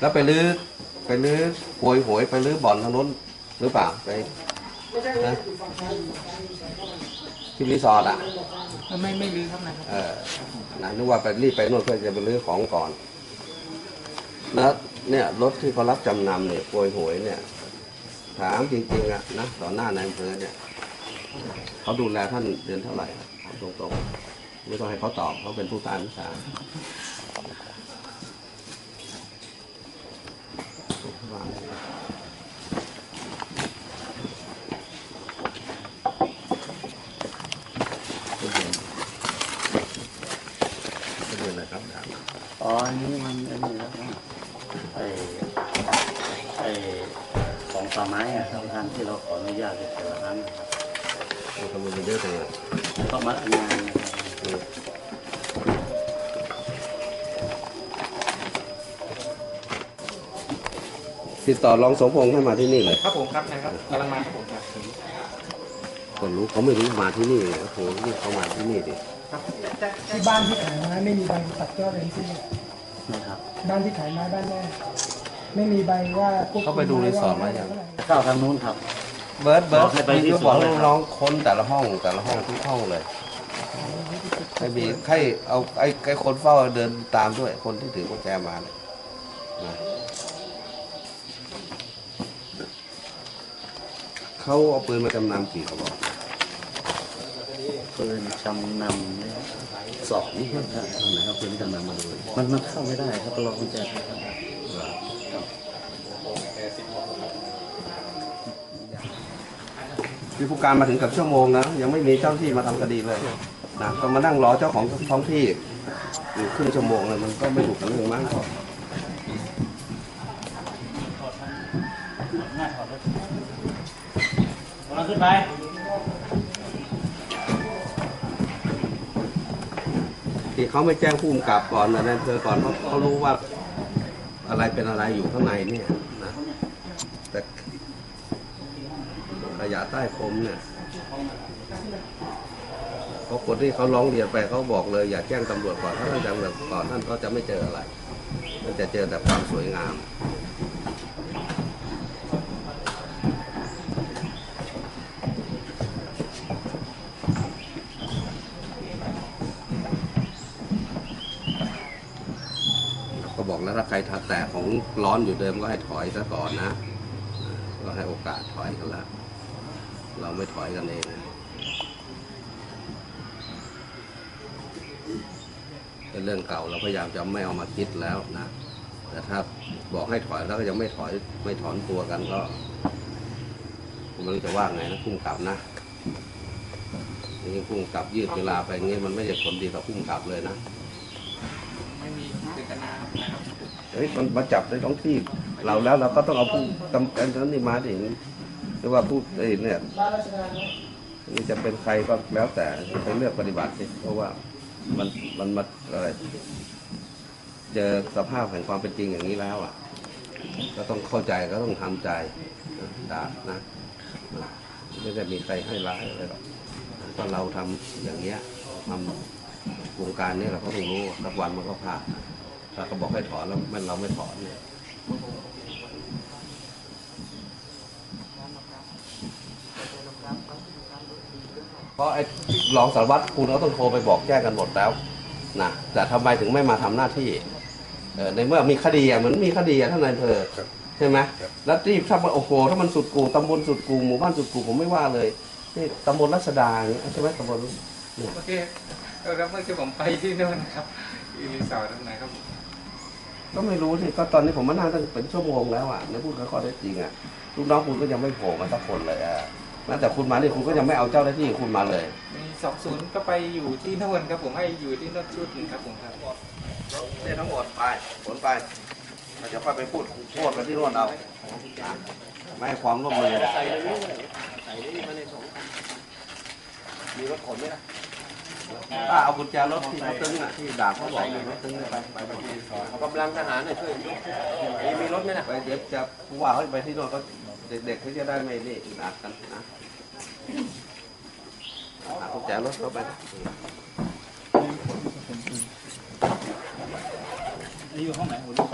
แล้วไปลื้อไปลื้อโวยหวยไปลื้อบ่อนทางนู้นหรือเปล่าไปนะที่รีสอร์ทอะไม่ไม่รื้อครับนะครับเออนะนึกว่าไปรีบไปนู่นเพื่อจะไปลื้อของก่อนแล้วเนี่ยรถที่เขารับจำนำเนี่ยโวยหวยเนี่ย ถามจริงๆอะนะต่อหน้านายอำเภอเนี่ยเขาดูแลท่านเดือนเท่าไหร่ถามตรงๆไม่ต้องให้เขาตอบเขาเป็นผู้การวิชาเดือนอะไรครับถาม อ๋ออันนี้มันไอ้นี่แล้วนะไอ้ไอ้ของป่าไม้อะครับท่านที่เราขออนุญาตแต่ละครั้งนะครับโอ้ทำไมมันเยอะจังเลยก็มางานนะครับติดต่อรองสมพงษ์ให้มาที่นี่เลยครับผมครับนะครับกำลังมาครับผมครับคนรู้เขาไม่รู้มาที่นี่เลยโอ้โหนี่เขามาที่นี่ดิครับ ที่บ้านที่ขายไม้ไม่มีใบตัดยอดเลยทั้งสิ้นนะครับ บ้านที่ขายไม้บ้านแม่ไม่มีใบว่าควบคุมเขาไปดูรีสอร์ทมายังเข้าทางนู้นครับ เบิร์ดเบิร์ดบอกให้ไปที่มีบอกสวนเลยครับน้องๆค้นแต่ละห้องแต่ละห้องทุกห้องเลยไม่มีใครเอาไอ้ไอ้คนเฝ้าเดินตามด้วยคนที่ถือกุญแจมาเนี่ยนะเขาเอาปืนมาจำนำกี่กระบอก ปืนจำนำเนี่ยสองนี่ครับตรงไหนเอาปืนจำนำมาดูเลยมันมันเข้าไม่ได้ครับรอกุญแจครับคือผู้การมาถึงกับชั่วโมงนะยังไม่มีเจ้าที่มาทำคดีเลยนะต้องมานั่งรอเจ้าของท้องที่อยู่ครึ่งชั่วโมงเลยมันก็ไม่ถูกกับเรื่องมั้งมาขึ้นไป ที่เขาไม่แจ้งผู้กำกับก่อนนะนั่นเธอก่อนเพราะเขารู้ว่าอะไรเป็นอะไรอยู่ข้างในเนี่ยนะแต่ขยะใต้พรมเนี่ยเพราะคนที่เขาร้องเรียนไปเขาบอกเลย อย่าแจ้งตำรวจก่อนถ้าท่านแจ้งตำรวจก่อนท่านก็จะไม่เจออะไร มันจะเจอแต่ความสวยงาม ก็ บอกแล้วถ้าใครทัดแต่ของร้อนอยู่เดิมก็ให้ถอยซะก่อนนะ ก็ให้โอกาสถอยกันล้วเราไม่ถอยกันเองเป็นเรื่องเก่าเราพยายามจะไม่เอามาคิดแล้วนะ แต่ถ้าบอกให้ถอยแล้วก็ยังไม่ถอยไม่ถอนตัวกันก็ผมไม่รู้จะว่าไงนะพุ่งกลับนะนี่พุ่งกลับยืดเวลาไปงี้มันไม่ใช่ผลดีกับพุ่งกลับเลยนะ ไม่มีเจตนา เฮ้ยมันมาจับในท้องที่เราแล้วเราก็ต้องเอาผู้กำกับนั้นนี่มาดิหรือว่าผู้เอ้เนี่ยนี่จะเป็นใครก็แล้วแต่ไปเลือกปฏิบัติสิเพราะว่ามันมันมาอะไรเจอสภาพแห่งความเป็นจริงอย่างนี้แล้วอะ ก็ต้องเข้าใจก็ต้องทำใจนะด่านะไม่ได้มีใครให้ร้ายอะไรหรอกก็เราทำอย่างเงี้ยทำวงการนี้เราก็ต้องรู้ว่าสักวันมันก็ผ่าน ถ้าเขาบอกให้ถอนแล้วมันเราไม่ถอนเนี่ยเพราะไอ้รองสารวัตรคุณก็ต้องโทรไปบอกแจ้งกันหมดแล้วนะแต่ทำไมถึงไม่มาทำหน้าที่เออในเมื่อมีคดีอะเหมือนมีคดีอะท่านนายอำเภอใช่ไหมแล้วที่ถ้ามันโอ้โหถ้ามันสุดกูตำบลสุดกูหมู่บ้านสุดกูผมไม่ว่าเลยนี่ตำบลรัชดาอย่างเงี้ยใช่ไหมตำบลเมื่อกี้เออแล้วเมื่อกี้ผมไปที่โน่นครับที่รีสอร์ทตรงไหนครับ ก็ไม่รู้สิก็ตอนนี้ผมมานั่งตั้งเป็นชั่วโมงแล้วอะในพูดกับข้อเท็จจริงอะลูกน้องคุณก็ยังไม่โผล่มาสักคนเลยอะแม้แต่คุณมานี่คุณก็ยังไม่เอาเจ้าหน้าที่คุณมาเลย มีสองศูนย์ก็ไปอยู่ที่โน่นครับผมให้อยู่ที่โน่นชุดหนึ่งครับผมครับเนี่ยทั้งหมดไปผลไปเราจะค่อยไปพูดโทษกันที่นู่นเอาไม่ให้ความร่วมมือมีรถขนไหมล่ะ ถ้าเอากุญแจรถที่เขาตึงอะที่ดาบเขาบอกรถตึงไปไปไปที่สอนกำลังทหารเนี่ยช่วยมีมีรถไหมนะไปเดี๋ยวจะผู้ว่าเขาไปที่นู่นก็เด็กๆเขาจะได้ไม่นี่อึดอัดกันนะหากุญแจรถเข้าไปนี่อยู่ห้องไหนหัวลูกสอง